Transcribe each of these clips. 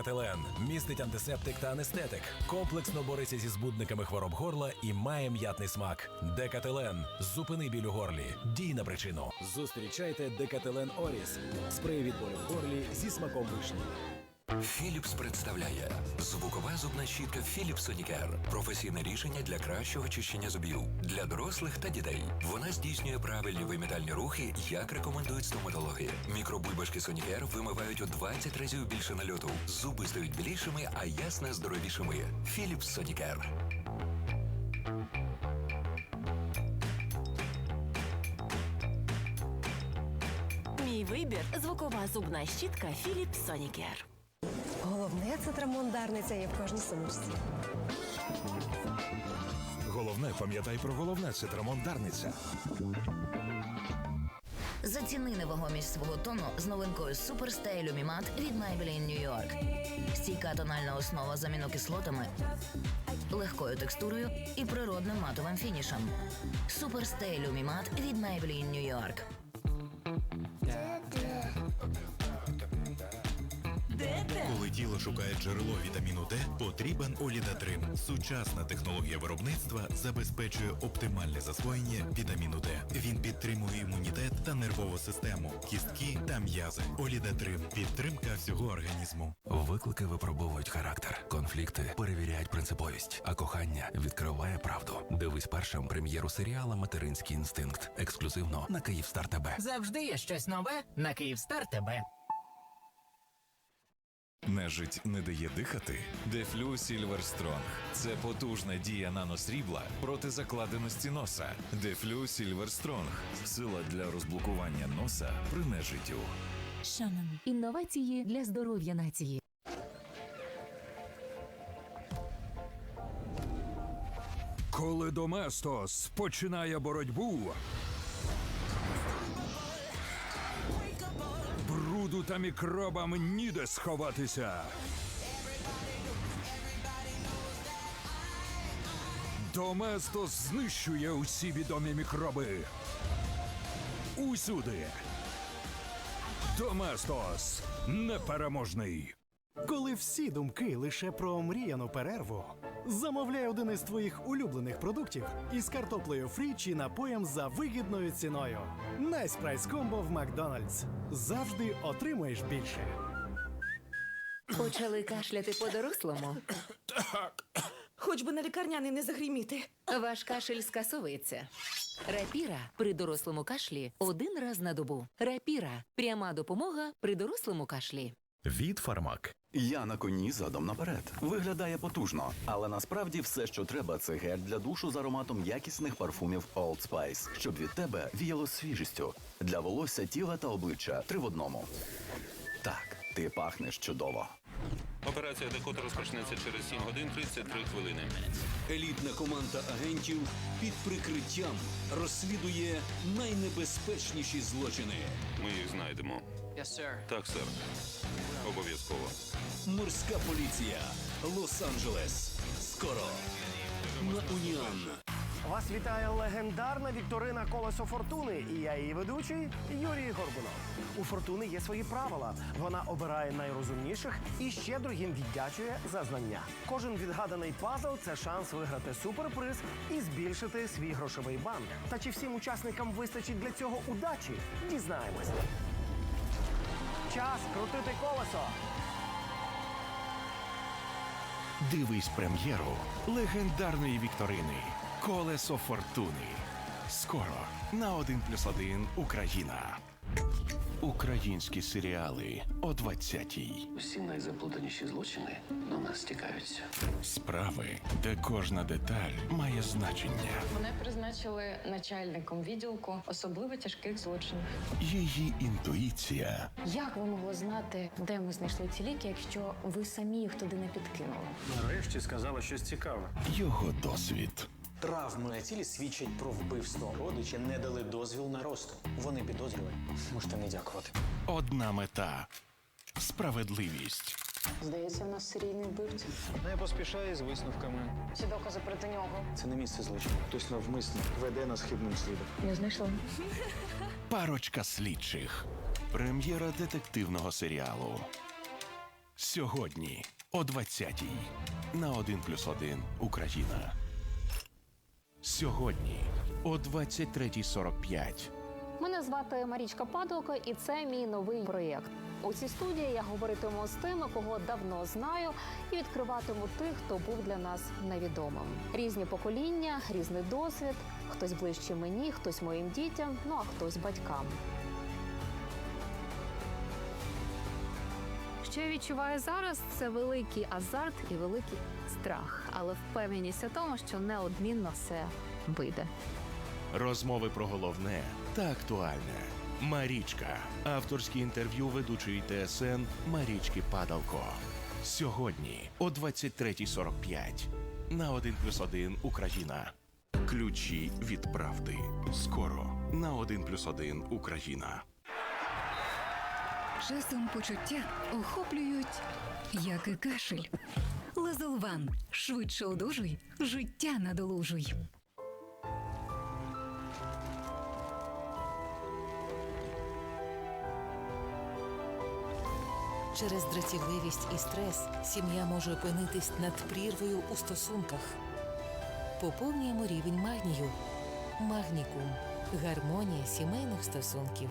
Декателен містить антисептик та анестетик, комплексно бореться зі збудниками хвороб горла і має м'ятний смак. Декателен зупини біль у горлі. Дій на причину. Зустрічайте Декателен Оріс. Спрей від болю в горлі зі смаком вишні. Філіпс представляє звукова зубна щітка Philips Sonicare. Професійне рішення для кращого чищення зубів для дорослих та дітей. Вона здійснює правильні вимітальні рухи, як рекомендують стоматологи. Мікробульбашки Sonicare вимивають у 20 разів більше нальоту. Зуби стають білішими, а ясна здоровішими. Philips Sonicare. Мій вибір звукова зубна щітка Philips Sonicare. Головне це трамондарниця є в кожній сумочці. Головне, пам'ятай про головне це трамондарниця. Заціни невагомість свого тону з новинкою Super Stay Lumimat від Maybelline New York. Стійка тональна основа з амінокислотами, легкою текстурою і природним матовим фінішем. Super Stay Lumimat від Maybelline New York. Коли тіло шукає джерело вітаміну Д, потрібен Олідатрим. Сучасна технологія виробництва забезпечує оптимальне засвоєння вітаміну Д. Він підтримує імунітет та нервову систему, кістки та м'язи. Олідатрим підтримка всього організму. Виклики випробовують характер, конфлікти перевіряють принциповість, а кохання відкриває правду. Дивись першим прем'єру серіала Материнський інстинкт ексклюзивно на Київстар ТБ. Завжди є щось нове на Київстар ТБ. Нежить не дає дихати. Дефлю Сільвер Стронг. Це потужна дія наносрібла проти закладеності носа. Дефлю Сільвер Стронг. Сила для розблокування носа при нежиттю. Шанон. Інновації для здоров'я нації. Коли Доместос починає боротьбу. Бруду та мікробам ніде сховатися. Доместос знищує усі відомі мікроби. Усюди. Доместос непереможний. Коли всі думки лише про омріяну перерву, замовляй один із твоїх улюблених продуктів із картоплею фрі чи напоєм за вигідною ціною. Nice Price Combo в Макдональдс. Завжди отримуєш більше. Почали кашляти по-дорослому. Хоч би на лікарняний не загриміти. Ваш кашель скасовується. Рапіра при дорослому кашлі один раз на добу. Рапіра пряма допомога при дорослому кашлі. Від Фармак. Я на коні задом наперед. Виглядає потужно, але насправді все, що треба, це гель для душу з ароматом якісних парфумів Old Spice, щоб від тебе віяло свіжістю. Для волосся, тіла та обличчя три в одному. Так, ти пахнеш чудово. Операція Декота розпочнеться через 7 годин 33 хвилини. Елітна команда агентів під прикриттям розслідує найнебезпечніші злочини. Ми їх знайдемо. Yes, sir. Так, сер. Обов'язково. Морська поліція. Лос-Анджелес. Скоро. На Уніан. Вас вітає легендарна вікторина Колесо Фортуни, і я її ведучий Юрій Горбунов. У Фортуни є свої правила. Вона обирає найрозумніших і щедро їм віддячує за знання. Кожен відгаданий пазл це шанс виграти суперприз і збільшити свій грошовий банк. Та чи всім учасникам вистачить для цього удачі? Дізнаємось. Час крутити колесо. Дивись прем'єру легендарної вікторини Колесо Фортуни. Скоро на 1 плюс 1 Україна. Українські серіали о 20-й. Усі найзаплутаніші злочини на нас стікаються. Справи, де кожна деталь має значення. Мене призначили начальником відділку особливо тяжких злочинів. Її інтуїція Як ви могли знати, де ми знайшли ці ліки, якщо ви самі їх туди не підкинули? Нарешті сказала щось цікаве. його досвід. Травми на тілі свідчать про вбивство. Родичі не дали дозвіл на розтин. Вони підозрювані. Можете не дякувати. Одна мета справедливість. Здається, в нас серійний вбивця. Не поспішай з висновками. Всі докази проти нього. Це не місце злочину. Хтось навмисно веде нас хибним слідом. Не знайшла. Парочка слідчих. Прем'єра детективного серіалу. Сьогодні о 20-й на 1 плюс 1 Україна. Сьогодні о 23.45. Мене звати Марічка Падалко, і це мій новий проєкт. У цій студії я говоритиму з тими, кого давно знаю, і відкриватиму тих, хто був для нас невідомим. Різні покоління, різний досвід. Хтось ближче мені, хтось моїм дітям, ну а хтось батькам. Що я відчуваю зараз, це великий азарт і великий страх, але впевненість у тому, що неодмінно все вийде. Розмови про головне та актуальне. Марічка. Авторське інтерв'ю ведучої ТСН Марічки Падалко. Сьогодні о 23.45 на 1 плюс 1 Україна. Ключі від правди. Скоро на 1 плюс 1 Україна. Часом почуття охоплюють, як і кашель. Лазолван. Швидше одужуй, життя надолужуй. Через дратівливість і стрес сім'я може опинитись над прірвою у стосунках. Поповнюємо рівень магнію. Магнікум. Гармонія сімейних стосунків.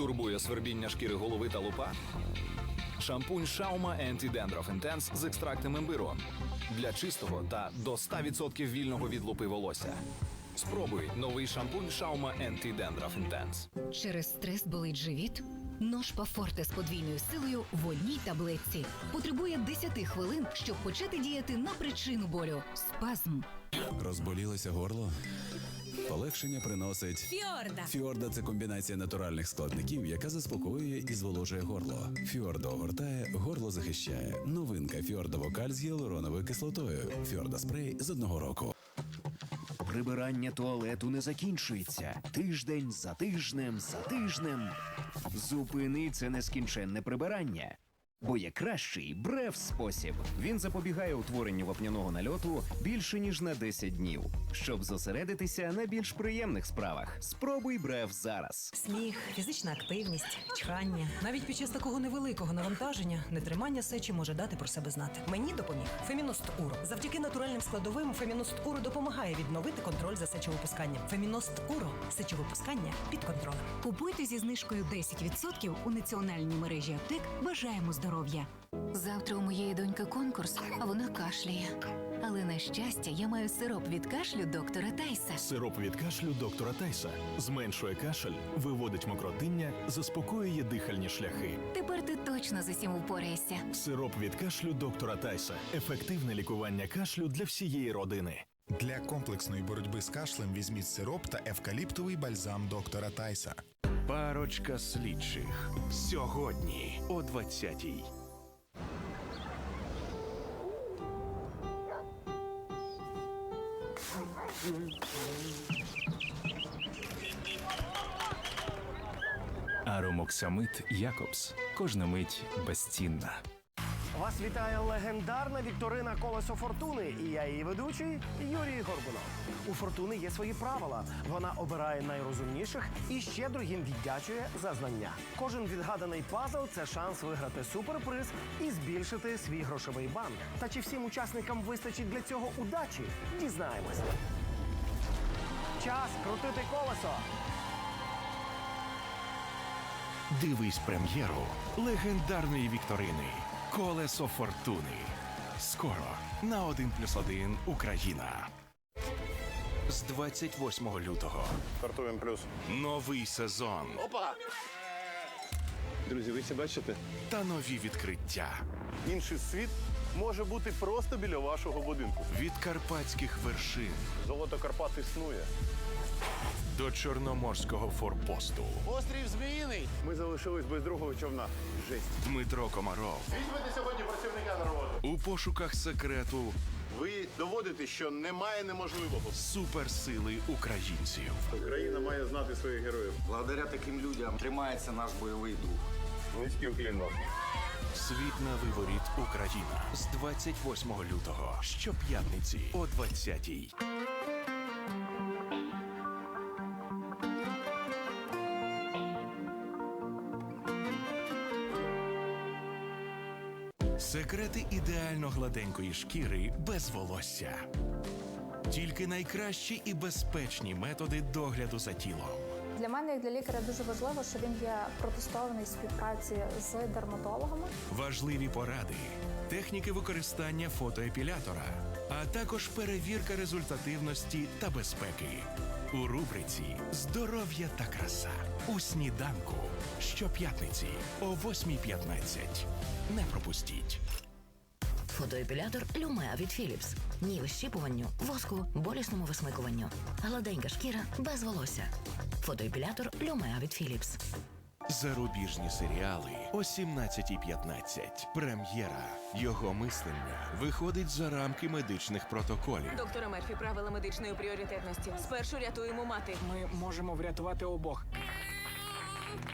Турбує свербіння шкіри голови та лупа? Шампунь Шаума Anti-Dandruff Intense з екстрактом імбиру для чистого та до 100% вільного від лупи волосся. Спробуй новий шампунь Шаума Anti-Dandruff Intense. Через стрес болить живіт? Ножпа Форте з подвійною силою в одній таблетці. Потребує 10 хвилин, щоб почати діяти на причину болю. Спазм. Розболілося горло? Полегшення приносить Фіорда. Фіорда це комбінація натуральних складників, яка заспокоює і зволожує горло. Фіорда огортає, горло захищає. Новинка Фіорда Вокаль з гіалуроновою кислотою. Фіорда спрей з одного року. Прибирання туалету не закінчується. Тиждень за тижнем за тижнем. Зупини це нескінченне прибирання. Бо є кращий брев спосіб. Він запобігає утворенню вапняного нальоту більше ніж на 10 днів. Щоб зосередитися на більш приємних справах. Спробуй брев зараз. Сміх, фізична активність, чхання. Навіть під час такого невеликого навантаження нетримання сечі може дати про себе знати. Мені допоміг Феміност Уро. Завдяки натуральним складовим Феміност Уро допомагає відновити контроль за сечовипусканням. Феміност Уро сечовипускання під контролем. Купуйте зі знижкою 10% у національній мережі аптек. Бажаємо здоров'я. Завтра у моєї доньки конкурс, а вона кашляє. Але на щастя, я маю сироп від кашлю доктора Тайса. Сироп від кашлю доктора Тайса зменшує кашель, виводить мокротиння, заспокоює дихальні шляхи. Тепер ти точно з усім упораєшся. Сироп від кашлю доктора Тайса ефективне лікування кашлю для всієї родини. Для комплексної боротьби з кашлем візьміть сироп та евкаліптовий бальзам доктора Тайса. Парочка слідчих. Сьогодні о 20-й. Аромоксамит Якобс. Кожна мить безцінна. Вас вітає легендарна вікторина Колесо Фортуни, і я її ведучий Юрій Горбунов. У Фортуни є свої правила. Вона обирає найрозумніших і щедро їм віддячує за знання. Кожен відгаданий пазл це шанс виграти суперприз і збільшити свій грошовий банк. Та чи всім учасникам вистачить для цього удачі? Дізнаємося. Час крутити колесо. Дивись прем'єру легендарної вікторини Колесо Фортуни. Скоро на 1 плюс 1 Україна. З 28 лютого. Стартуємо плюс. Новий сезон Опа! Друзі, ви це бачите? та нові відкриття Інший світ може бути просто біля вашого будинку. від карпатських вершин Золото Карпат існує. До чорноморського форпосту. Острів Зміїний. Ми залишились без другого човна. Жесть. Дмитро Комаров Візьмете сьогодні працівника на роботу. у пошуках секрету Ви доводите, що немає неможливого. суперсили українців. Україна має знати своїх героїв. Благодаря таким людям тримається наш бойовий дух. Низький уклін вам. Світ на виворіт Україна з 28 лютого щоп'ятниці о 20-й. Секрети ідеально гладенької шкіри без волосся. Тільки найкращі і безпечні методи догляду за тілом. Для мене, як для лікаря, дуже важливо, що він є протестований в співпраці з дерматологами. Важливі поради, техніки використання фотоепілятора, а також перевірка результативності та безпеки. У рубриці Здоров'я та краса у сніданку щоп'ятниці о 8.15. Не пропустіть. Фотоепілятор Люмеа від Philips. Ні вищипуванню, воску, болісному висмикуванню. Гладенька шкіра без волосся. Фотоепілятор Люмеа від Philips. Зарубіжні серіали о 17.15. Прем'єра. Його мислення виходить за рамки медичних протоколів. Доктора Мерфі, правила медичної пріоритетності. Спершу рятуємо мати. Ми можемо врятувати обох.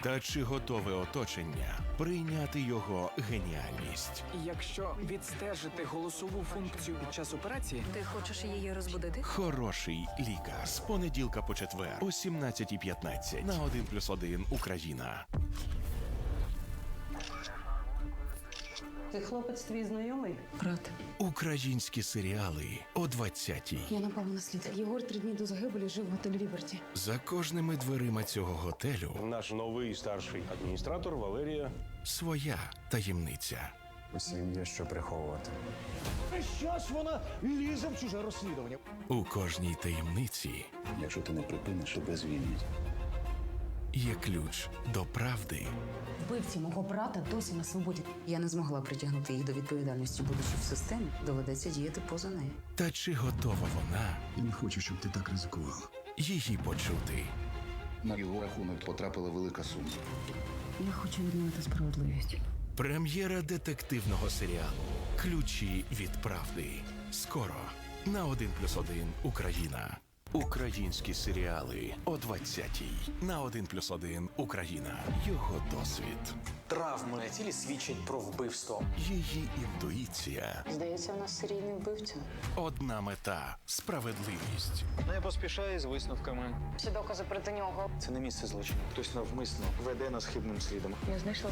Та чи готове оточення прийняти його геніальність? Якщо відстежити голосову функцію під час операції, Ти хочеш її розбудити? Хороший лікар з понеділка по четвер о 17.15 на 1 плюс 1 Україна. Ти хлопець твій знайомий? Брат. Українські серіали о 20-й. Я напала на слід. Єгор три дні до загибелі жив в готелі Ліберті. За кожними дверима цього готелю Наш новий старший адміністратор Валерія. своя таємниця. Усім є що приховувати. Щось вона лізе в чуже розслідування. У кожній таємниці Якщо ти не припиниш, тебе звільнять. Є ключ до правди. Вбивці мого брата досі на свободі. Я не змогла притягнути їх до відповідальності, будучи в системі, доведеться діяти поза нею. Та чи готова вона Я не хочу, щоб ти так ризикувала. її почути? На його рахунок потрапила велика сума. Я хочу відновити справедливість. Прем'єра детективного серіалу Ключі від правди. Скоро на 1 плюс 1 Україна. Українські серіали о 20-й на 1 плюс 1 Україна. Його досвід, Травми на тілі свідчать про вбивство. її інтуїція, Здається, у нас серійний вбивця. одна мета справедливість. Не поспішай з висновками. Всі докази проти нього. Це не місце злочину. Хтось навмисно веде нас хибним слідом. Я знайшла.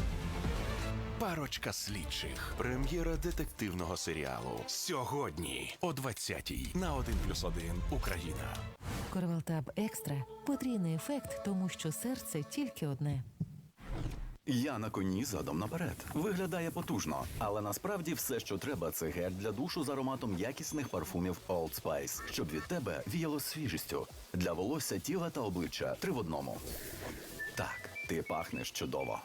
Парочка слідчих. Прем'єра детективного серіалу. Сьогодні о 20-й на 1 плюс 1 Україна. Корвалтаб екстра потрійний ефект, тому що серце тільки одне. Я на коні задом наперед. Виглядає потужно, але насправді все, що треба, це гель для душу з ароматом якісних парфумів Old Spice, щоб від тебе віяло свіжістю. Для волосся, тіла та обличчя три в одному. Так, ти пахнеш чудово.